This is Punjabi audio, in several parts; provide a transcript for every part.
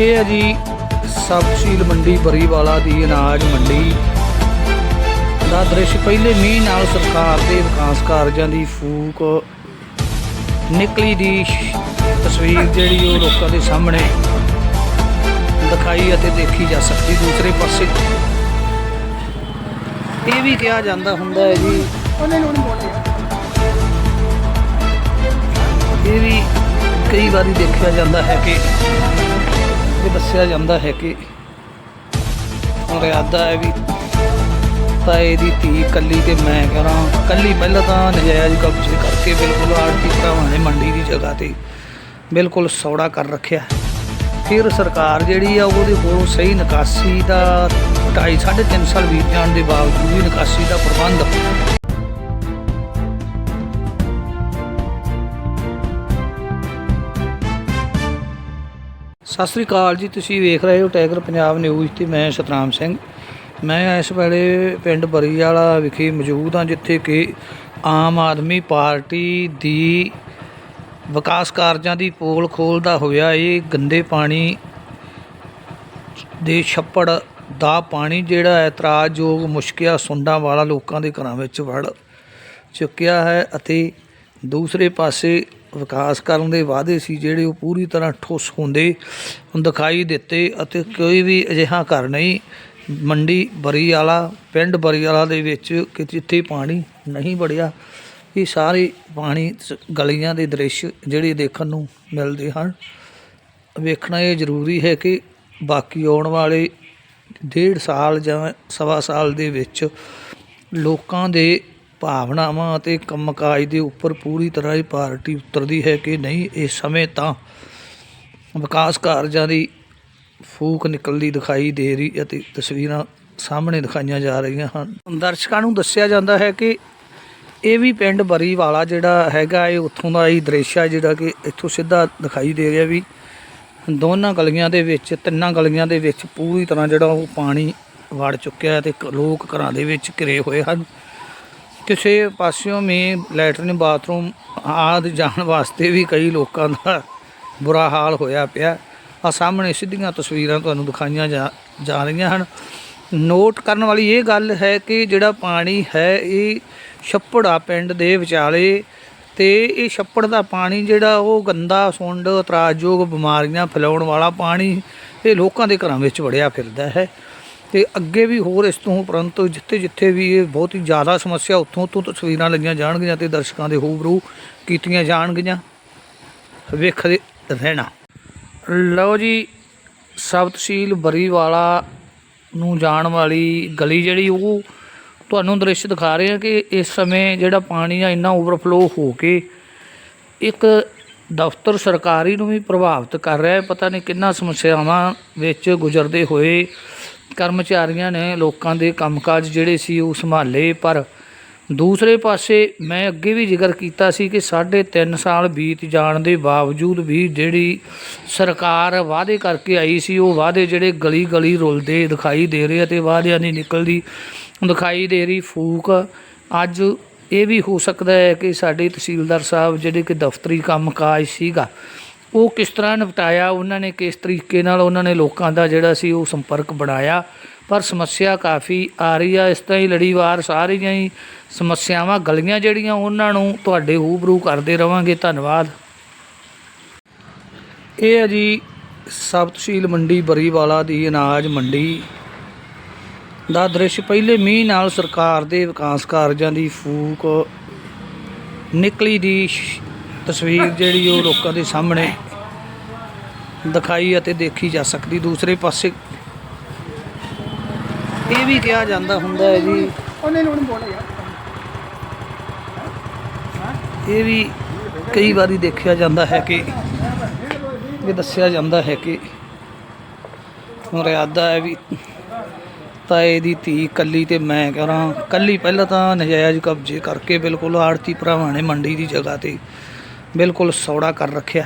ਇਹ ਹੈ ਜੀ ਸਬਸ਼ੀਲ ਮੰਡੀ ਬਰੀਵਾਲਾ ਦੀ ਅਨਾਜ ਮੰਡੀ ਦਾ ਦ੍ਰਿਸ਼। ਪਹਿਲੇ ਮੀਂਹ ਨਾਲ ਸਰਕਾਰ ਦੇ ਵਿਕਾਸ ਕਾਰਜਾਂ ਦੀ ਫੂਕ ਨਿਕਲੀ ਦੀ ਤਸਵੀਰ ਜਿਹੜੀ ਉਹ ਲੋਕਾਂ ਦੇ ਸਾਹਮਣੇ ਦਿਖਾਈ ਅਤੇ ਦੇਖੀ ਜਾ ਸਕਦੀ। ਦੂਸਰੇ ਪਾਸੇ ਇਹ ਵੀ ਕਿਹਾ ਜਾਂਦਾ ਹੁੰਦਾ ਹੈ ਜੀ, ਇਹ ਵੀ ਕਈ ਵਾਰੀ ਦੇਖਿਆ ਜਾਂਦਾ ਹੈ ਕਿ ਇਹ ਦੱਸਿਆ ਜਾਂਦਾ ਹੈ ਕਿ ਮਰਿਆਦਾ ਹੈ ਵੀ ਤਾਏ ਦੀ ਧੀ ਕੱਲੀ ਤੇ ਮੈਂ ਕਰਾਂ। ਕੱਲੀ ਪਹਿਲਾਂ ਤਾਂ ਨਜਾਇਜ਼ ਕਬਜ਼ੇ ਕਰਕੇ ਬਿਲਕੁਲ ਆੜਤੀ ਭਰਾਵਾਂ ਨੇ ਮੰਡੀ ਦੀ ਜਗ੍ਹਾ ਤੇ। ਬਿਲਕੁਲ ਸੌੜਾ ਕਰ ਰੱਖਿਆ। ਫਿਰ ਸਰਕਾਰ ਜਿਹੜੀ ਆ ਉਹਦੇ ਕੋਲੋਂ ਸਹੀ ਨਿਕਾਸੀ ਦਾ 2.5 3.5 ਸਾਲ ਬੀਤ ਜਾਣ ਦੇ ਬਾਵਜੂਦ ਵੀ ਨਿਕਾਸੀ ਦਾ ਪ੍ਰਬੰਧ ਸਤਿ ਸ੍ਰੀ ਅਕਾਲ ਜੀ, ਤੁਸੀਂ ਵੇਖ ਰਹੇ ਹੋ ਟਾਈਗਰ ਪੰਜਾਬ ਨਿਊਜ਼ ਤੇ ਮੈਂ ਸਤਨਾਮ ਸਿੰਘ। ਮੈਂ ਇਸ ਵੇਲੇ ਪਿੰਡ ਬਰੀਵਾਲਾ ਵਿਖੇ ਮੌਜੂਦ ਹਾਂ, ਜਿੱਥੇ ਕਿ ਆਮ ਆਦਮੀ ਪਾਰਟੀ ਦੀ ਵਿਕਾਸ ਕਾਰਜਾਂ ਦੀ ਪੋਲ ਖੋਲਦਾ ਹੋਇਆ ਇਹ ਗੰਦੇ ਪਾਣੀ ਦੇ ਛੱਪੜ ਦਾ ਪਾਣੀ ਜਿਹੜਾ ਇਤਰਾਜ਼ਯੋਗ ਮੁਸ਼ਕਿਆ ਸੁੰਡਾਂ ਵਾਲਾ ਲੋਕਾਂ ਦੇ ਘਰਾਂ ਵਿੱਚ ਵੜ ਚੁੱਕਿਆ ਹੈ ਅਤੇ ਦੂਸਰੇ ਪਾਸੇ ਵਿਕਾਸ ਕਰਨ ਦੇ ਵਾਅਦੇ ਸੀ, ਜਿਹੜੇ ਉਹ ਪੂਰੀ ਤਰ੍ਹਾਂ ਠੁੱਸ ਹੁੰਦੇ, ਦਿਖਾਈ ਦਿੱਤੇ ਅਤੇ ਕੋਈ ਵੀ ਅਜਿਹਾ ਘਰ ਨਹੀਂ। ਮੰਡੀ ਬਰੀਵਾਲਾ ਪਿੰਡ ਬਰੀਵਾਲਾ ਦੇ ਵਿੱਚ ਕਿ ਜਿੱਥੇ ਪਾਣੀ ਨਹੀਂ ਵੜਿਆ, ਇਹ ਸਾਰੇ ਪਾਣੀ ਗਲੀਆਂ ਦੇ ਦ੍ਰਿਸ਼ ਜਿਹੜੇ ਦੇਖਣ ਨੂੰ ਮਿਲਦੇ ਹਨ। ਵੇਖਣਾ ਇਹ ਜ਼ਰੂਰੀ ਹੈ ਕਿ ਬਾਕੀ ਆਉਣ ਵਾਲੇ ਡੇਢ ਸਾਲ ਜਾਂ ਸਵਾ ਸਾਲ ਦੇ ਵਿੱਚ ਲੋਕਾਂ ਦੇ ਭਾਵਨਾਵਾਂ ਅਤੇ ਕੰਮਕਾਜ ਦੇ ਉੱਪਰ ਪੂਰੀ ਤਰ੍ਹਾਂ ਇਹ ਪਾਰਟੀ ਉਤਰਦੀ ਹੈ ਕਿ ਨਹੀਂ, ਇਸ ਸਮੇਂ ਤਾਂ ਵਿਕਾਸ ਕਾਰਜਾਂ ਦੀ ਫੂਕ ਨਿਕਲਦੀ ਦਿਖਾਈ ਦੇ ਰਹੀ ਅਤੇ ਤਸਵੀਰਾਂ ਸਾਹਮਣੇ ਦਿਖਾਈਆਂ ਜਾ ਰਹੀਆਂ ਹਨ। ਦਰਸ਼ਕਾਂ ਨੂੰ ਦੱਸਿਆ ਜਾਂਦਾ ਹੈ ਕਿ ਇਹ ਵੀ ਪਿੰਡ ਬਰੀਵਾਲਾ ਜਿਹੜਾ ਹੈਗਾ, ਇਹ ਉੱਥੋਂ ਦਾ ਹੀ ਦ੍ਰਿਸ਼ ਹੈ ਜਿਹੜਾ ਕਿ ਇੱਥੋਂ ਸਿੱਧਾ ਦਿਖਾਈ ਦੇ ਰਿਹਾ ਵੀ ਦੋਨਾਂ ਗਲੀਆਂ ਦੇ ਵਿੱਚ, ਤਿੰਨਾਂ ਗਲੀਆਂ ਦੇ ਵਿੱਚ ਪੂਰੀ ਤਰ੍ਹਾਂ ਜਿਹੜਾ ਉਹ ਪਾਣੀ ਵੜ ਚੁੱਕਿਆ ਹੈ ਤੇ ਕ- ਲੋਕ ਘਰਾਂ ਦੇ ਵਿੱਚ ਘਿਰੇ ਹੋਏ ਹਨ। ਕਿਸੇ ਪਾਸਿਓਂ ਮੇ ਲੈਟਰਨ, ਬਾਥਰੂਮ ਆਦ ਜਾਣ ਵਾਸਤੇ ਵੀ ਕਈ ਲੋਕਾਂ ਦਾ ਬੁਰਾ ਹਾਲ ਹੋਇਆ ਪਿਆ। ਆ ਸਾਹਮਣੇ ਸਿੱਧੀਆਂ ਤਸਵੀਰਾਂ ਤੁਹਾਨੂੰ ਦਿਖਾਈਆਂ ਜਾ ਜਾ ਰਹੀਆਂ ਹਨ। ਨੋਟ ਕਰਨ ਵਾਲੀ ਇਹ ਗੱਲ ਹੈ ਕਿ ਜਿਹੜਾ ਪਾਣੀ ਹੈ, ਇਹ ਛੱਪੜਾ ਪਿੰਡ ਦੇ ਵਿਚਾਲੇ ਤੇ ਇਹ ਛੱਪੜ ਦਾ ਪਾਣੀ ਜਿਹੜਾ ਉਹ ਗੰਦਾ, ਸੁੰਡ ਇਤਰਾਜ਼ਯੋਗ ਬਿਮਾਰੀਆਂ ਫੈਲਾਉਣ ਵਾਲਾ ਪਾਣੀ ਇਹ ਲੋਕਾਂ ਦੇ ਘਰਾਂ ਵਿੱਚ ਵੜਿਆ ਫਿਰਦਾ ਹੈ। ਤੇ ਅੱਗੇ ਵੀ ਹੋਰ ਇਸ ਤੋਂ ਉਪਰੰਤ ਜਿੱਥੇ ਜਿੱਥੇ ਵੀ ਇਹ ਬਹੁਤ ਹੀ ਜ਼ਿਆਦਾ ਸਮੱਸਿਆ ਉੱਥੋਂ ਤੋਂ ਤਸਵੀਰਾਂ ਲਈਆਂ ਜਾਣਗੀਆਂ ਤੇ ਦਰਸ਼ਕਾਂ ਦੇ ਹੂਬਰੂ ਕੀਤੀਆਂ ਜਾਣਗੀਆਂ। ਵੇਖਦੇ ਰਹਿਣਾ। ਲਓ ਜੀ ਸਬ ਤਹਿਸੀਲ ਬਰੀਵਾਲਾ ਨੂੰ ਜਾਣ ਵਾਲੀ ਗਲੀ ਜਿਹੜੀ ਉਹ ਤੁਹਾਨੂੰ ਦ੍ਰਿਸ਼ ਦਿਖਾ ਰਹੇ ਹਾਂ ਕਿ ਇਸ ਸਮੇਂ ਜਿਹੜਾ ਪਾਣੀ ਆ ਇੰਨਾ ਓਵਰਫਲੋ ਹੋ ਕੇ ਇੱਕ ਦਫ਼ਤਰ ਸਰਕਾਰੀ ਨੂੰ ਵੀ ਪ੍ਰਭਾਵਿਤ ਕਰ ਰਿਹਾ ਹੈ। ਪਤਾ ਨਹੀਂ ਕਿੰਨਾ ਸਮੱਸਿਆਵਾਂ ਵਿੱਚ ਗੁਜ਼ਰਦੇ ਹੋਏ ਕਰਮਚਾਰੀਆਂ ਨੇ ਲੋਕਾਂ ਦੇ ਕੰਮਕਾਜ ਜਿਹੜੇ ਸੀ ਉਹ ਸੰਭਾਲੇ, ਪਰ ਦੂਸਰੇ ਪਾਸੇ ਮੈਂ ਅੱਗੇ ਵੀ ਜ਼ਿਕਰ ਕੀਤਾ ਸੀ ਕਿ ਸਾਢੇ ਤਿੰਨ ਸਾਲ ਬੀਤ ਜਾਣ ਦੇ ਬਾਵਜੂਦ ਵੀ ਜਿਹੜੀ ਸਰਕਾਰ ਵਾਅਦੇ ਕਰਕੇ ਆਈ ਸੀ, ਉਹ ਵਾਅਦੇ ਜਿਹੜੇ ਗਲੀ ਗਲੀ ਰੁਲਦੇ ਦਿਖਾਈ ਦੇ ਰਹੇ ਅਤੇ ਵਾਅਦਿਆਂ ਦੀ ਨਿਕਲਦੀ ਦਿਖਾਈ ਦੇ ਰਹੀ ਫੂਕ, ਅੱਜ ਇਹ ਵੀ ਹੋ ਸਕਦਾ ਹੈ ਕਿ ਸਾਡੇ ਤਹਿਸੀਲਦਾਰ ਸਾਹਿਬ ਜਿਹੜੇ ਕਿ ਦਫ਼ਤਰੀ ਕੰਮਕਾਜ ਸੀਗਾ ਉਹ ਕਿਸ ਤਰ੍ਹਾਂ ਨਿਪਟਾਇਆ, ਉਹਨਾਂ ਨੇ ਕਿਸ ਤਰੀਕੇ ਨਾਲ ਉਹਨਾਂ ਨੇ ਲੋਕਾਂ ਦਾ ਜਿਹੜਾ ਸੀ ਉਹ ਸੰਪਰਕ ਬਣਾਇਆ। ਪਰ ਸਮੱਸਿਆ ਕਾਫੀ ਆ ਰਹੀ ਆ, ਇਸ ਤਰ੍ਹਾਂ ਹੀ ਲੜੀਵਾਰ ਸਾਰੀਆਂ ਹੀ ਸਮੱਸਿਆਵਾਂ ਗਲੀਆਂ ਜਿਹੜੀਆਂ, ਉਹਨਾਂ ਨੂੰ ਤੁਹਾਡੇ ਹੂਬਰੂ ਕਰਦੇ ਰਵਾਂਗੇ। ਧੰਨਵਾਦ। ਇਹ ਹੈ ਜੀ ਸਬ ਤਹਿਸੀਲ ਮੰਡੀ ਬਰੀਵਾਲਾ ਦੀ ਅਨਾਜ ਮੰਡੀ ਦਾ ਦ੍ਰਿਸ਼। ਪਹਿਲੇ ਮੀਂਹ ਨਾਲ ਸਰਕਾਰ ਦੇ ਵਿਕਾਸ ਕਾਰਜਾਂ ਦੀ ਫੂਕ ਨਿਕਲੀ ਦੀ ਸ਼- ਤਸਵੀਰ ਜਿਹੜੀ ਉਹ ਲੋਕਾਂ ਦੇ ਸਾਹਮਣੇ ਦਿਖਾਈ ਅਤੇ ਦੇਖੀ ਜਾ ਸਕਦੀ। ਦੂਸਰੇ ਪਾਸੇ ਇਹ ਵੀ ਕਿਹਾ ਜਾਂਦਾ ਹੁੰਦਾ ਹੈ ਜੀ। ਇਹ ਵੀ ਕਈ ਵਾਰੀ ਦੇਖਿਆ ਜਾਂਦਾ ਹੈ ਕਿ ਇਹ ਦੱਸਿਆ ਜਾਂਦਾ ਹੈ ਕਿ ਮਰਿਆਦਾ ਹੈ ਵੀ ਤਾਏ ਦੀ ਧੀ ਕੱਲੀ ਤੇ ਮੈਂ ਕਰਾਂ। ਕੱਲੀ ਪਹਿਲਾਂ ਤਾਂ ਨਜਾਇਜ਼ ਕਬਜ਼ੇ ਕਰਕੇ ਬਿਲਕੁਲ ਆੜਤੀ ਭਰਾਵਾਂ ਨੇ ਮੰਡੀ ਦੀ ਜਗ੍ਹਾ ਤੇ ਬਿਲਕੁਲ ਸੌੜਾ ਕਰ ਰੱਖਿਆ।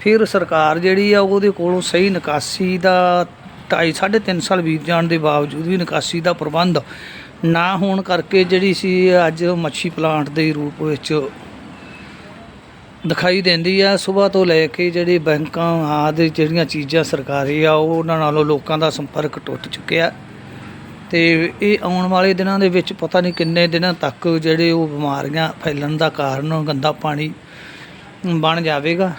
ਫਿਰ ਸਰਕਾਰ ਜਿਹੜੀ ਆ, ਉਹਦੇ ਕੋਲੋਂ ਸਹੀ ਨਿਕਾਸੀ ਦਾ 2.5 3.5 ਸਾਲ ਬੀਤ ਜਾਣ ਦੇ ਬਾਵਜੂਦ ਵੀ ਨਿਕਾਸੀ ਦਾ ਪ੍ਰਬੰਧ ਨਾ ਹੋਣ ਕਰਕੇ ਜਿਹੜੀ ਸੀ, ਅੱਜ ਮੱਛੀ ਪਲਾਂਟ ਦੇ ਰੂਪ ਵਿੱਚ ਦਿਖਾਈ ਦਿੰਦੀ ਆ, ਸਵੇਰ ਤੋਂ ਲੈ ਕੇ ਜਿਹੜੇ ਬੈਂਕਾਂ ਆਦਿ ਜਿਹੜੀਆਂ ਚੀਜ਼ਾਂ ਸਰਕਾਰੀ ਆ, ਉਹ ਉਹਨਾਂ ਨਾਲੋਂ ਲੋਕਾਂ ਦਾ ਸੰਪਰਕ ਟੁੱਟ ਚੁੱਕਿਆ। ਤੇ ਇਹ ਆਉਣ ਵਾਲੇ ਦਿਨਾਂ ਦੇ ਵਿੱਚ ਪਤਾ ਨਹੀਂ ਕਿੰਨੇ ਦਿਨਾਂ ਤੱਕ ਜਿਹੜੇ ਉਹ ਬਿਮਾਰੀਆਂ ਫੈਲਣ ਦਾ ਕਾਰਨ, ਗੰਦਾ ਪਾਣੀ ਬਣ ਜਾਵੇਗਾ।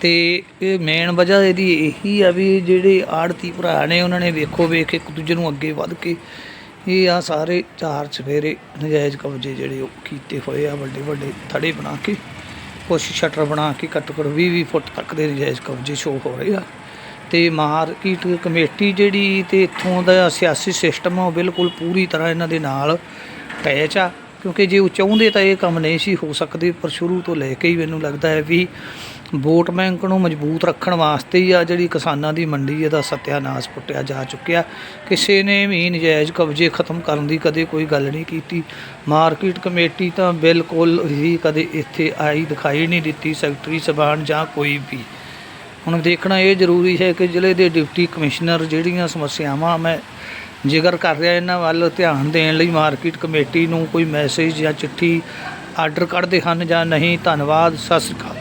ਤੇ ਇਹ ਮੇਨ ਵਜ੍ਹਾ ਇਹਦੀ ਇਹੀ ਆ ਵੀ ਜਿਹੜੇ ਆੜਤੀ ਭਰਾ ਨੇ, ਉਹਨਾਂ ਨੇ ਵੇਖੋ ਵੇਖ ਇੱਕ ਦੂਜੇ ਨੂੰ ਅੱਗੇ ਵੱਧ ਕੇ ਇਹ ਆ ਸਾਰੇ ਚਾਰ ਸਵੇਰੇ ਨਜਾਇਜ਼ ਕਬਜ਼ੇ ਜਿਹੜੇ ਉਹ ਕੀਤੇ ਹੋਏ ਆ, ਵੱਡੇ ਵੱਡੇ ਥੜੇ ਬਣਾ ਕੇ, ਕੁਛ ਸ਼ਟਰ ਬਣਾ ਕੇ ਘੱਟੋ ਘੱਟ 20 20 ਫੁੱਟ ਤੱਕ ਦੇ ਨਜਾਇਜ਼ ਕਬਜ਼ੇ ਸ਼ੋਅ ਹੋ ਰਹੇ ਆ। ਤੇ ਮਾਰਕੀਟ ਕਮੇਟੀ ਜਿਹੜੀ ਤੇ ਇੱਥੋਂ ਦਾ ਸਿਆਸੀ ਸਿਸਟਮ ਆ, ਉਹ ਬਿਲਕੁਲ ਪੂਰੀ ਤਰ੍ਹਾਂ ਇਹਨਾਂ ਦੇ ਨਾਲ ਅਟੈਚ ਆ। ਕਿਉਂਕਿ ਜੇ ਉਹ ਚਾਹੁੰਦੇ ਤਾਂ ਇਹ ਕੰਮ ਨਹੀਂ ਸੀ ਹੋ ਸਕਦੇ, ਪਰ ਸ਼ੁਰੂ ਤੋਂ ਲੈ ਕੇ ਹੀ ਮੈਨੂੰ ਲੱਗਦਾ ਹੈ ਵੀ ਵੋਟ ਬੈਂਕ ਨੂੰ ਮਜ਼ਬੂਤ ਰੱਖਣ ਵਾਸਤੇ ਹੀ ਆ ਜਿਹੜੀ ਕਿਸਾਨਾਂ ਦੀ ਮੰਡੀ ਇਹਦਾ ਸਤਿਆਨਾਸ਼ ਪੁੱਟਿਆ ਜਾ ਚੁੱਕਿਆ। ਕਿਸੇ ਨੇ ਵੀ ਨਜਾਇਜ਼ ਕਬਜ਼ੇ ਖਤਮ ਕਰਨ ਦੀ ਕਦੇ ਕੋਈ ਗੱਲ ਨਹੀਂ ਕੀਤੀ। ਮਾਰਕੀਟ ਕਮੇਟੀ ਤਾਂ ਬਿਲਕੁਲ ਹੀ ਕਦੇ ਇੱਥੇ ਆਈ ਦਿਖਾਈ ਨਹੀਂ ਦਿੱਤੀ, ਸੈਕਟਰੀ ਸਭਾਨ ਜਾਂ ਕੋਈ ਵੀ। ਹੁਣ ਦੇਖਣਾ ਇਹ ਜ਼ਰੂਰੀ ਹੈ ਕਿ ਜ਼ਿਲ੍ਹੇ ਦੇ ਡਿਪਟੀ ਕਮਿਸ਼ਨਰ ਜਿਹੜੀਆਂ ਸਮੱਸਿਆਵਾਂ ਮੈਂ ਜ਼ਿਕਰ ਕਰ ਰਿਹਾ ਇਹਨਾਂ ਵੱਲ ਧਿਆਨ ਦੇਣ ਲਈ ਮਾਰਕੀਟ ਕਮੇਟੀ ਨੂੰ ਕੋਈ ਮੈਸੇਜ ਜਾਂ ਚਿੱਠੀ ਆਰਡਰ ਕੱਢਦੇ ਹਨ ਜਾਂ ਨਹੀਂ, ਧੰਨਵਾਦ, ਸਤਿ ਸ਼੍ਰੀ ਅਕਾਲ।